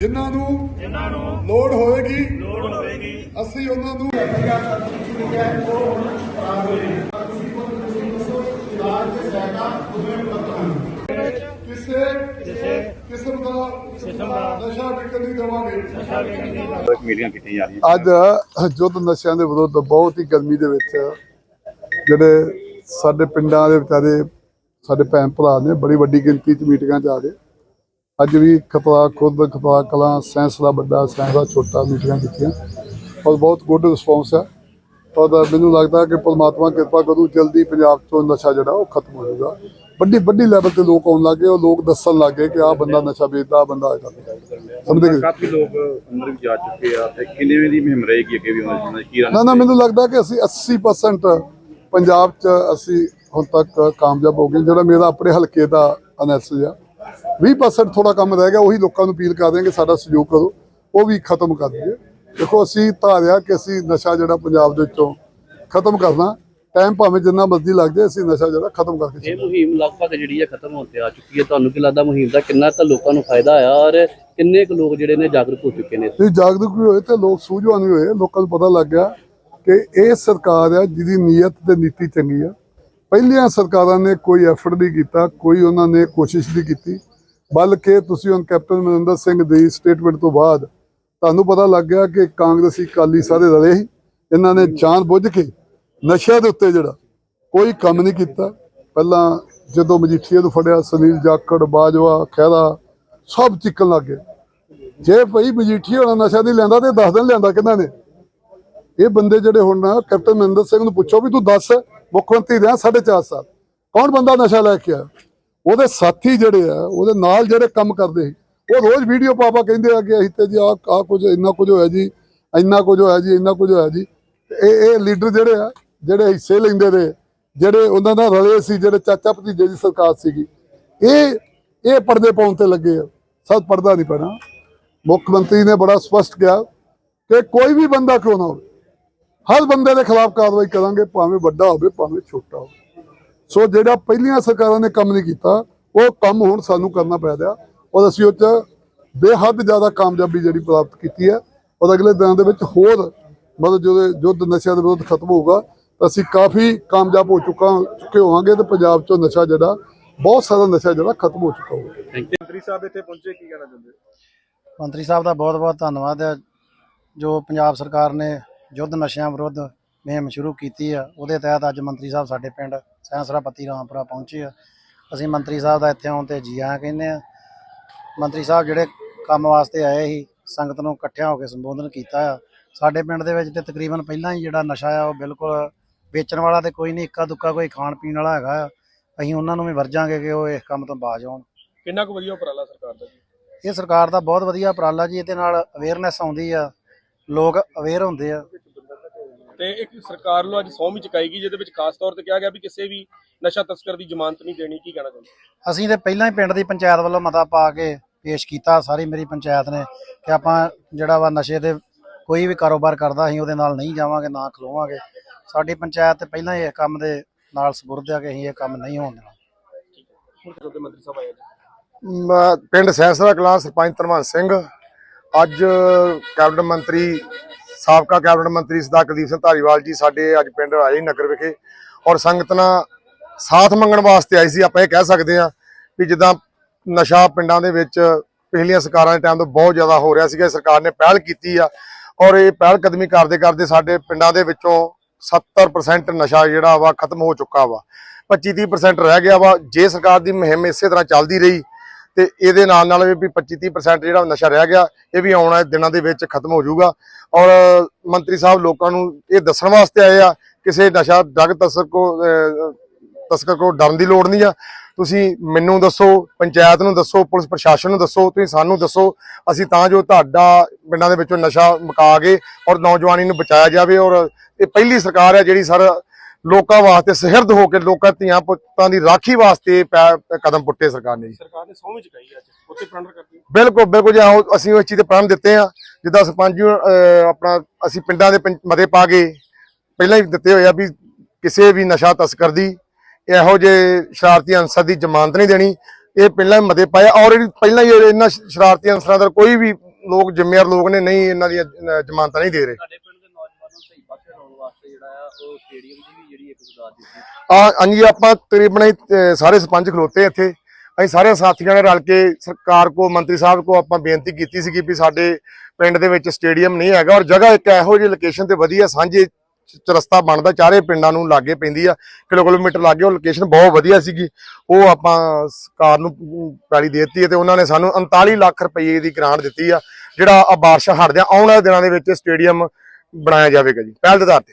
ਜਿਨ੍ਹਾਂ ਨੂੰ ਜਿਨ੍ਹਾਂ ਨੂੰ ਲੋੜ ਹੋਵੇਗੀ ਲੋੜ ਹੋਵੇਗੀ। ਅਸੀਂ ਉਹਨਾਂ ਨੂੰ ਕਿਸੇ ਕਿਸੇ ਕਿਸਮ ਦਾ ਕਿਸਮ ਦਾ ਨਸ਼ਾ ਵਿਕਣ ਨਹੀਂ ਦੇਵਾਂਗੇ। ਨਸ਼ਾ ਵੇਚਣ ਦੀ ਮੀਟਿੰਗਾਂ ਕੀਤੀਆਂ ਜਾ ਰਹੀਆਂ। ਅੱਜ ਜੁੱਧ ਨਸ਼ਿਆਂ ਦੇ ਵਿਰੁੱਧ ਬਹੁਤ ਹੀ ਗਰਮੀ ਦੇ ਵਿੱਚ ਜਿਹੜੇ ਸਾਡੇ ਪਿੰਡਾਂ ਦੇ ਵਿਚਾਰੇ ਸਾਡੇ ਭੈਣ ਭਰਾ ਨੇ ਬੜੀ ਵੱਡੀ ਗਿਣਤੀ 'ਚ ਮੀਟਿੰਗਾਂ 'ਚ ਆ ਰਹੇ ਅੱਜ ਵੀ ਖਤਰਾ ਖੁਦ ਖਤਰਾ ਕਲਾਂ ਸਾਇੰਸ ਦਾ ਵੱਡਾ ਸਾਇੰਸ ਦਾ ਛੋਟਾ ਮੀਟਿੰਗਾਂ ਕੀਤੀਆਂ। ਔਰ ਬਹੁਤ ਗੁੱਡ ਰਿਸਪੌਂਸ ਹੈ ਔਰ ਮੈਨੂੰ ਲੱਗਦਾ ਕਿ ਪਰਮਾਤਮਾ ਕਿਰਪਾ ਕਰੂ ਜਲਦੀ ਪੰਜਾਬ ਤੋਂ ਨਸ਼ਾ ਜਿਹੜਾ ਉਹ ਖਤਮ ਹੋ ਜਾਊਗਾ। ਵੱਡੀ ਵੱਡੀ ਲੈਵਲ ਤੇ ਲੋਕ ਆਉਣ ਲੱਗੇ ਉਹ ਲੋਕ ਦੱਸਣ ਲੱਗੇ ਕਿ ਆਹ ਬੰਦਾ ਨਸ਼ਾ ਵੇਚਦਾ ਆਹ ਬੰਦਾ ਇਹ ਕਰਦਾ। ਸਮਝਦੇ ਕਾਫੀ ਲੋਕ ਅੰਦਰ ਵੀ ਜਾ ਚੁੱਕੇ ਆ ਤੇ ਕਿੰਨੇ ਦੀ ਮੁਹਿੰਮ ਰਹੇਗੀ ਅੱਗੇ ਵੀ ਉਹਨਾਂ ਦੀ ਕੀ ਨਾ ਨਾ ਮੈਨੂੰ ਲੱਗਦਾ ਕਿ ਅਸੀਂ 80% ਪੰਜਾਬ 'ਚ ਅਸੀਂ ਹੁਣ ਤੱਕ ਕਾਮਯਾਬ ਹੋ ਗਏ ਜਿਹੜਾ ਮੇਰਾ ਆਪਣੇ ਹਲਕੇ ਦਾ ਅਨੈਲਿਸਿਸ ਆ। 20% ਥੋੜਾ ਕੰਮ ਰਹਿ ਗਿਆ ਉਹੀ ਲੋਕਾਂ ਨੂੰ ਅਪੀਲ ਕਰ ਰਹੇ ਹਾਂ ਕਿ ਸਾਡਾ ਸਹਿਯੋਗ ਕਰੋ ਉਹ ਵੀ ਖਤਮ ਕਰ ਦਈਏ। ਦੇਖੋ ਅਸੀਂ ਧਾਰਿਆ ਕਿ ਅਸੀਂ ਨਸ਼ਾ ਜਿਹੜਾ ਪੰਜਾਬ ਦੇ ਵਿੱਚੋਂ ਖਤਮ ਕਰਨਾ ਟਾਈਮ ਭਾਵੇਂ ਜਿੰਨਾ ਮਰਜ਼ੀ ਲੱਗ ਜਾਏ ਅਸੀਂ ਨਸ਼ਾ ਜਿਹੜਾ ਖਤਮ ਕਰਕੇ ਇਹ ਮੁਹਿੰਮ ਲਗਭਗ ਜਿਹੜੀ ਹੈ ਖਤਮ ਹੋਣ ਤੇ ਆ ਚੁੱਕੀ ਹੈ। ਤੁਹਾਨੂੰ ਕੀ ਲੱਗਦਾ ਮੁਹਿੰਮ ਦਾ ਕਿੰਨਾ ਕੁ ਲੋਕਾਂ ਨੂੰ ਫਾਇਦਾ ਆਇਆ ਔਰ ਕਿੰਨੇ ਕੁ ਲੋਕ ਜਿਹੜੇ ਨੇ ਜਾਗਰੂਕ ਹੋ ਚੁੱਕੇ ਨੇ? ਤੇ ਜਾਗਰੂਕ ਵੀ ਹੋਏ ਤੇ ਲੋਕ ਸੂਝਵਾਨ ਵੀ ਹੋਏ। ਲੋਕਾਂ ਨੂੰ ਪਤਾ ਲੱਗ ਗਿਆ ਕਿ ਇਹ ਸਰਕਾਰ ਆ ਜਿਹਦੀ ਨੀਅਤ ਤੇ ਨੀਤੀ ਚੰਗੀ ਆ। ਪਹਿਲੀਆਂ ਸਰਕਾਰਾਂ ਨੇ ਕੋਈ ਐਫਰਟ ਨਹੀਂ ਕੀਤਾ, ਕੋਈ ਉਹਨਾਂ ਨੇ ਕੋਸ਼ਿਸ਼ ਨਹੀਂ ਕੀਤੀ। ਬਲਕਿ ਤੁਸੀਂ ਹੁਣ ਕੈਪਟਨ ਮਨਿੰਦਰ ਸਿੰਘ ਦੀ ਸਟੇਟਮੈਂਟ ਤੋਂ ਬਾਅਦ ਤੁਹਾਨੂੰ ਪਤਾ ਲੱਗ ਗਿਆ ਕਿ ਕਾਂਗਰਸੀ ਕਾਲੀ ਸਾਰੇ ਰਲੇ ਸੀ। ਇਹਨਾਂ ਨੇ ਜਾਣ ਬੁੱਝ ਕੇ ਨਸ਼ਿਆਂ ਦੇ ਉੱਤੇ ਜਿਹੜਾ ਕੋਈ ਕੰਮ ਨਹੀਂ ਕੀਤਾ। ਪਹਿਲਾਂ ਜਦੋਂ ਮਜੀਠੀਏ ਨੂੰ ਫੜਿਆ, ਸੁਨੀਲ ਜਾਖੜ, ਬਾਜਵਾ, ਖਹਿਰਾ ਸਭ ਚਿੱਕਣ ਲੱਗ ਗਏ। ਜੇ ਭਈ ਮਜੀਠੀ ਵਾਲਾ ਨਸ਼ਾ ਨਹੀਂ ਲੈਂਦਾ ਤੇ 10 ਦਿਨ ਲੈਂਦਾ ਕਿਹਨਾਂ ਨੇ? ਇਹ ਬੰਦੇ ਜਿਹੜੇ ਹੁਣ ਨਾ ਕੈਪਟਨ ਮਨਿੰਦਰ ਸਿੰਘ ਨੂੰ ਪੁੱਛੋ ਵੀ ਤੂੰ ਦੱਸ ਮੁੱਖ ਮੰਤਰੀ ਰਿਹਾ 4.5 ਸਾਲ। ਕੌਣ ਬੰਦਾ ਨਸ਼ਾ ਲੈ ਕੇ ਆਇਆ? ਉਹਦੇ ਸਾਥੀ ਜਿਹੜੇ ਆ, ਉਹਦੇ ਨਾਲ ਜਿਹੜੇ ਕੰਮ ਕਰਦੇ ਸੀ, ਉਹ ਰੋਜ਼ ਵੀਡੀਓ ਪਾਪਾ ਕਹਿੰਦੇ ਆ ਕਿ ਅਸੀਂ ਤੇ ਜੀ ਆ ਆ ਕੁਝ, ਇੰਨਾ ਕੁਝ ਹੋਇਆ ਜੀ, ਇੰਨਾ ਕੁਝ ਹੋਇਆ ਜੀ, ਇੰਨਾ ਕੁਝ ਹੋਇਆ ਜੀ। ਇਹ ਇਹ ਲੀਡਰ ਜਿਹੜੇ ਆ, ਜਿਹੜੇ ਹਿੱਸੇ ਲੈਂਦੇ ਨੇ ਜਿਹੜੇ ਉਹਨਾਂ ਨਾਲ ਰਲੇ ਸੀ, ਜਿਹੜੇ ਚਾਚਾ ਭਤੀਜੇ ਦੀ ਸਰਕਾਰ ਸੀਗੀ, ਇਹ ਇਹ ਪਰਦੇ ਪਾਉਣ ਤੇ ਲੱਗੇ ਆ। ਸਭ ਪਰਦਾ ਨਹੀਂ ਪੈਣਾ। ਮੁੱਖ ਮੰਤਰੀ ਨੇ ਬੜਾ ਸਪਸ਼ਟ ਕਿਹਾ ਕਿ ਕੋਈ ਵੀ ਬੰਦਾ ਕਿਉਂ ਨਾ ਹੋਵੇ। ਹਰ ਬੰਦੇ ਦੇ ਖਿਲਾਫ ਕਾਰਵਾਈ ਕਰਾਂਗੇ ਭਾਵੇਂ ਵੱਡਾ ਹੋਵੇ ਭਾਵੇਂ ਛੋਟਾ ਹੋਵੇ। ਸੋ ਜਿਹੜਾ ਪਹਿਲੀਆਂ ਸਰਕਾਰਾਂ ਨੇ ਕੰਮ ਨਹੀਂ ਕੀਤਾ ਉਹ ਕੰਮ ਹੁਣ ਸਾਨੂੰ ਕਰਨਾ ਪੈ ਰਿਹਾ। ਔਰ ਅਸੀਂ ਉਹ 'ਚ ਬੇਹੱਦ ਜ਼ਿਆਦਾ ਕਾਮਯਾਬੀ ਜਿਹੜੀ ਪ੍ਰਾਪਤ ਕੀਤੀ ਹੈ। ਔਰ ਅਗਲੇ ਦਿਨਾਂ ਦੇ ਵਿੱਚ ਹੋਰ ਮਤਲਬ ਜਦੋਂ ਯੁੱਧ ਨਸ਼ਿਆਂ ਦੇ ਵਿਰੁੱਧ ਖਤਮ ਹੋਊਗਾ ਤਾਂ ਅਸੀਂ ਕਾਫੀ ਕਾਮਯਾਬ ਹੋ ਚੁੱਕਾ ਚੁੱਕੇ ਹੋਵਾਂਗੇ ਤੇ ਪੰਜਾਬ 'ਚੋਂ ਨਸ਼ਾ ਜਿਹੜਾ ਬਹੁਤ ਸਾਰਾ ਨਸ਼ਾ ਜਿਹੜਾ ਖਤਮ ਹੋ ਚੁੱਕਾ ਹੋਊਗਾ। ਮੰਤਰੀ ਸਾਹਿਬ ਇੱਥੇ ਪਹੁੰਚੇ ਕੀ ਕਹਿਣਾ ਚਾਹੁੰਦੇ? ਮੰਤਰੀ ਸਾਹਿਬ ਦਾ ਬਹੁਤ-ਬਹੁਤ ਧੰਨਵਾਦ ਹੈ। ਜੋ ਪੰਜਾਬ ਸਰਕਾਰ ਨੇ ਯੁੱਧ ਨਸ਼ਿਆਂ ਵਿਰੁੱਧ ਮੁਹਿੰਮ ਸ਼ੁਰੂ ਕੀਤੀ ਆ। ਉਹਦੇ ਤਹਿਤ ਅੱਜ ਮੰਤਰੀ ਸਾਹਿਬ ਸਾਡੇ ਪਿੰਡ ਸੈਂਸਰਾ ਪੱਤੀ ਰਾਮਪੁਰਾ ਪਹੁੰਚੇ ਆ। ਅਸੀਂ ਮੰਤਰੀ ਸਾਹਿਬ ਦਾ ਇੱਥੇ ਆਉਣ ਤੇ ਜੀ ਆਇਆਂ ਕਹਿੰਦੇ ਆ। ਮੰਤਰੀ ਸਾਹਿਬ ਜਿਹੜੇ ਕੰਮ ਵਾਸਤੇ ਆਏ ਸੀ ਸੰਗਤ ਨੂੰ ਇਕੱਠਿਆਂ ਹੋ ਕੇ ਸੰਬੋਧਨ ਕੀਤਾ ਆ। ਸਾਡੇ ਪਿੰਡ ਦੇ ਵਿੱਚ ਤੇ ਤਕਰੀਬਨ ਪਹਿਲਾਂ ਹੀ ਜਿਹੜਾ ਨਸ਼ਾ ਆ ਉਹ ਬਿਲਕੁਲ ਵੇਚਣ ਵਾਲਾ ਤੇ ਕੋਈ ਨਹੀਂ ਇੱਕਾ ਦੁੱਕਾ ਕੋਈ ਖਾਣ ਪੀਣ ਵਾਲਾ ਹੈਗਾ ਆ। ਅਸੀਂ ਉਹਨਾਂ ਨੂੰ ਵੀ ਵਰਜਾਂਗੇ ਕਿ ਉਹ ਇਸ ਕੰਮ ਤੋਂ ਬਾਜ਼ ਆਉਣ। ਕਿੰਨਾ ਕੁ ਵਧੀਆ ਉਪਰਾਲਾ ਸਰਕਾਰ ਦਾ ਜੀ? ਇਹ ਸਰਕਾਰ ਦਾ ਬਹੁਤ ਵਧੀਆ ਉਪਰਾਲਾ ਜੀ ਇਹਦੇ ਨਾਲ ਅਵੇਅਰਨੈਸ ਆਉਂਦੀ ਆ। ਲੋਕ ਅਵੇਅਰ ਹੁੰਦੇ ਆ। ਤੇ ਇੱਕ ਸਰਕਾਰ ਨੂੰ ਅੱਜ ਸੌਂ ਵੀ ਚੁਕਾਈ ਗਈ ਜਿਹਦੇ ਵਿੱਚ ਖਾਸ ਤੌਰ ਤੇ ਕਿਹਾ ਗਿਆ ਵੀ ਕਿਸੇ ਵੀ ਨਸ਼ਾ ਤਸਕਰ ਦੀ ਜ਼ਮਾਨਤ ਨਹੀਂ ਦੇਣੀ ਕੀ ਕਹਿਣਾ ਚਾਹੁੰਦੇ? ਅਸੀਂ ਤੇ ਪਹਿਲਾਂ ਹੀ ਪਿੰਡ ਦੀ ਪੰਚਾਇਤ ਵੱਲੋਂ ਮਤਾ ਪਾ ਕੇ ਪੇਸ਼ ਕੀਤਾ ਸਾਰੀ ਮੇਰੀ ਪੰਚਾਇਤ ਨੇ ਕਿ ਆਪਾਂ ਜਿਹੜਾ ਵਾ ਨਸ਼ੇ ਦੇ ਕੋਈ ਵੀ ਕਾਰੋਬਾਰ ਕਰਦਾ ਅਸੀਂ ਉਹਦੇ ਨਾਲ ਨਹੀਂ ਜਾਵਾਂਗੇ ਨਾ ਖਲੋਵਾਂਗੇ। ਸਾਡੀ ਪੰਚਾਇਤ ਤੇ ਪਹਿਲਾਂ ਹੀ ਇਹ ਕੰਮ ਦੇ ਨਾਲ ਸਪੁਰਦ ਆ ਕਿ ਅਸੀਂ ਇਹ ਕੰਮ ਨਹੀਂ ਹੋਣ ਦੇਣਾ। ਹੁਣ ਜਦੋਂ ਮੰਤਰੀ ਸਾਹਿਬ ਆਏ ਜੀ? ਮ- ਪਿੰਡ ਸੈਂਸਰਾ ਕਲਾਂ ਸਰਪੰਚ ਧਰਮਨ ਸਿੰਘ। ਅੱਜ ਕੈਬਨਿਟ ਮੰਤਰੀ, ਸਾਬਕਾ ਕੈਬਨਿਟ ਮੰਤਰੀ ਸਰਦਾਰ ਕੁਲਦੀਪ ਸਿੰਘ ਧਾਰੀਵਾਲ ਜੀ ਸਾਡੇ ਅੱਜ ਪਿੰਡ ਆਏ ਨਗਰ ਵਿਖੇ ਔਰ ਸੰਗਤ ਨਾਲ ਸਾਥ ਮੰਗਣ ਵਾਸਤੇ ਆਈ ਸੀ। ਆਪਾਂ ਇਹ ਕਹਿ ਸਕਦੇ ਹਾਂ ਵੀ ਜਿੱਦਾਂ ਨਸ਼ਾ ਪਿੰਡਾਂ ਦੇ ਵਿੱਚ ਪਿਛਲੀਆਂ ਸਰਕਾਰਾਂ ਦੇ ਟਾਈਮ ਤੋਂ ਬਹੁਤ ਜ਼ਿਆਦਾ ਹੋ ਰਿਹਾ ਸੀਗਾ। ਸਰਕਾਰ ਨੇ ਪਹਿਲ ਕੀਤੀ ਆ ਔਰ ਇਹ ਪਹਿਲ ਕਦਮੀ ਕਰਦੇ ਕਰਦੇ ਸਾਡੇ ਪਿੰਡਾਂ ਦੇ ਵਿੱਚੋਂ 70% ਨਸ਼ਾ ਜਿਹੜਾ ਵਾ ਖਤਮ ਹੋ ਚੁੱਕਾ ਵਾ। 25-30% ਰਹਿ ਗਿਆ ਵਾ। ਜੇ ਸਰਕਾਰ ਦੀ ਮੁਹਿੰਮ ਇਸੇ ਤਰ੍ਹਾਂ ਚੱਲਦੀ ਰਹੀ ਤੇ ਇਹਦੇ ਨਾਲ ਨਾਲ ਵੀ 25-30% ਜਿਹੜਾ ਨਸ਼ਾ ਰਹਿ ਗਿਆ, ਇਹ ਵੀ ਆਉਣ ਵਾਲੇ ਦਿਨਾਂ ਦੇ ਵਿੱਚ ਖਤਮ ਹੋ ਜਾਊਗਾ। ਔਰ ਮੰਤਰੀ ਸਾਹਿਬ ਲੋਕਾਂ ਨੂੰ ਇਹ ਦੱਸਣ ਵਾਸਤੇ ਆਏ ਆ, ਕਿਸੇ ਨਸ਼ਾ ਡਰਗ ਤਸਕਰ ਕੋ ਤਸਕਰ ਕੋ ਡਰਨ ਦੀ ਲੋੜ ਨਹੀਂ ਆ। ਤੁਸੀਂ ਮੈਨੂੰ ਦੱਸੋ, ਪੰਚਾਇਤ ਨੂੰ ਦੱਸੋ, ਪੁਲਿਸ ਪ੍ਰਸ਼ਾਸਨ ਨੂੰ ਦੱਸੋ, ਤੁਸੀਂ ਸਾਨੂੰ ਦੱਸੋ, ਅਸੀਂ ਤਾਂ ਜੋ ਤੁਹਾਡਾ ਪਿੰਡਾਂ ਦੇ ਵਿੱਚੋਂ ਨਸ਼ਾ ਮੁਕਾ ਕੇ ਔਰ ਨੌਜਵਾਨੀ ਨੂੰ ਬਚਾਇਆ ਜਾਵੇ। ਔਰ ਇਹ ਪਹਿਲੀ ਸਰਕਾਰ ਹੈ ਜਿਹੜੀ ਸਰ ਲੋਕਾਂ ਵਾਸਤੇ ਸਹਿਰਦ ਹੋ ਕੇ ਲੋਕਾਂ ਧੀਆਂ ਪੁੱਤਾਂ ਦੀ ਰਾਖੀ ਵਾਸਤੇ ਕਦਮ ਪੁੱਟੇ ਸਰਕਾਰ ਨੇ ਜੀ। ਸਰਕਾਰ ਨੇ ਸੌਂ ਵੀ ਚੁਕਾਈ ਅੱਜ ਉੱਥੇ ਪ੍ਰੈਂਡਰ ਕਰਦੀ ਬਿਲਕੁਲ ਬਿਲਕੁਲ ਜੀ ਅਸੀਂ ਉਸ ਚੀਜ਼ ਤੇ ਪ੍ਰਣ ਦਿੱਤੇ ਆ ਜਿੱਦਾਂ ਸਰਪੰਚ ਜੀ, ਆਪਣਾ ਅਸੀਂ ਪਿੰਡਾਂ ਦੇ ਮਤੇ ਪਾ ਕੇ ਪਹਿਲਾਂ ਹੀ ਦਿੱਤੇ ਹੋਏ ਆ ਵੀ ਕਿਸੇ ਵੀ ਨਸ਼ਾ ਤਸਕਰ ਦੀ ਇਹੋ ਜਿਹੇ ਸ਼ਰਾਰਤੀ ਅਨਸਰ ਦੀ ਜ਼ਮਾਨਤ ਨਹੀਂ ਦੇਣੀ। ਇਹ ਪਹਿਲਾਂ ਹੀ ਮਤੇ ਪਾਇਆ ਔਰ ਪਹਿਲਾਂ ਹੀ ਇਹਨਾਂ ਸ਼ਰਾਰਤੀ ਅਨਸਰਾਂ ਦਾ ਕੋਈ ਵੀ ਲੋਕ ਜ਼ਿੰਮੇਵਾਰ ਲੋਕ ਨੇ ਨਹੀਂ ਇਹਨਾਂ ਅਹ, ਜ਼ਮਾਨਤਾਂ ਨਹੀਂ ਦੇ ਰਹੇ ਸਾਡੇ ਪਿੰਡ ਦੇ ਨੌਜਵਾਨਾਂ ਨੂੰ ਸਹੀ ਪਾਸੇ ਲਾਉਣ ਵਾਸਤੇ ਜਿਹੜਾ ਆ ਉਹ ਸਟੇਡੀਅਮ ਦੀ ਵੀ ਜਿਹੜੀ ਇੱਕ ਬੁਨਿਆਦ ਦਿੱਤੀ ਆ ਹਾਂਜੀ ਆਪਾਂ ਤਕਰੀਬਨ ਹੀ, ਅਹ, ਸਾਰੇ ਸਰਪੰਚ ਖਲੋਤੇ ਇੱਥੇ। ਅਸੀਂ ਸਾਰੇ ਸਾਥੀਆਂ ਨੇ ਰਲ ਕੇ ਸਰਕਾਰ ਕੋ ਮੰਤਰੀ ਸਾਹਿਬ ਕੋ ਆਪਾਂ ਬੇਨਤੀ ਕੀਤੀ ਸੀਗੀ ਵੀ ਸਾਡੇ ਪਿੰਡ ਦੇ ਵਿੱਚ ਸਟੇਡੀਅਮ ਨਹੀਂ ਹੈਗਾ ਔਰ ਜਗ੍ਹਾ ਇੱਕ ਇਹੋ ਜਿਹੀ ਲੋਕੇਸ਼ਨ ਤੇ ਵਧੀਆ ਸਾਂਝੇ ਚ- ਚਰਸਤਾ ਬਣਦਾ ਚਾਰੇ ਪਿੰਡਾਂ ਨੂੰ ਲਾਗੇ ਪੈਂਦੀ ਆ ਕਿਲੋ ਕਿਲੋਮੀਟਰ ਲਾਗੇ ਉਹ ਲੋਕੇਸ਼ਨ ਬਹੁਤ ਵਧੀਆ ਸੀਗੀ। ਉਹ ਆਪਾਂ ਸਰਕਾਰ ਨੂੰ ਅਮ, ਪੈਲੀ ਦੇ ਦਿੱਤੀ ਹੈ ਤੇ ਉਹਨਾਂ ਨੇ ਸਾਨੂੰ 39 ਲੱਖ ਰੁਪਏ ਦੀ ਗ੍ਰਾਂਟ ਦਿੱਤੀ ਆ ਜਿਹੜਾ ਆ ਬਾਰਿਸ਼ ਹਟਦਿਆਂ ਆਉਣ ਵਾਲੇ ਦਿਨਾਂ ਦੇ ਵਿੱਚ ਸਟੇਡੀਅਮ ਬਣਾਇਆ ਜਾਵੇਗਾ ਜੀ ਪਹਿਲ ਦੇ ਆਧਾਰ ਤੇ।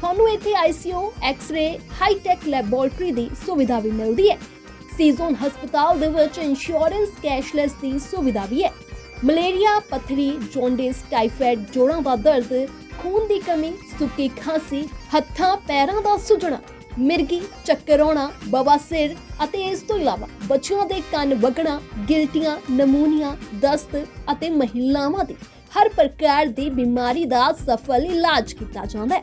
ਤੁਹਾਨੂੰ ਇੱਥੇ ICU x ray high tech laboratory ਦੀ ਸੁਵਿਧਾ ਵੀ ਮਿਲਦੀ ਹੈ। ਸੀਜ਼ਨ ਹਸਪਤਾਲ ਦੇ ਵਿੱਚ ਇੰਸ਼ੋਰੈਂਸ ਕੈਸ਼ਲੈਸ ਦੀ ਸੁਵਿਧਾ ਵੀ ਹੈ। ਮਲੇਰੀਆ, ਪੱਥਰੀ ਜੌਂਡਿਸ ਟਾਈਫਾਇਡ ਜੋੜਾਂ ਦਾ ਦਰਦ, ਖੂਨ ਦੀ ਕਮੀ, ਸੁੱਕੀ ਖਾਂਸੀ, ਹੱਥਾਂ, ਪੈਰਾਂ ਦਾ ਸੁੱਜਣਾ, ਮਿਰਗੀ, ਚੱਕਰ ਆਉਣਾ ਬਵਾਸੀਰ ਅਤੇ ਇਸ ਤੋਂ ਇਲਾਵਾ ਬੱਚਿਆਂ ਦੇ ਕੰਨ ਵਗਣਾ, ਗਿਲਟੀਆਂ, ਨਮੂਨੀਆ, ਦਸਤ ਅਤੇ ਮਹਿਲਾਵਾਂ ਦੀ ਹਰ ਪ੍ਰਕਾਰ ਦੀ ਬਿਮਾਰੀ ਦਾ ਸਫਲ ਇਲਾਜ ਕੀਤਾ ਜਾਂਦਾ ਹੈ।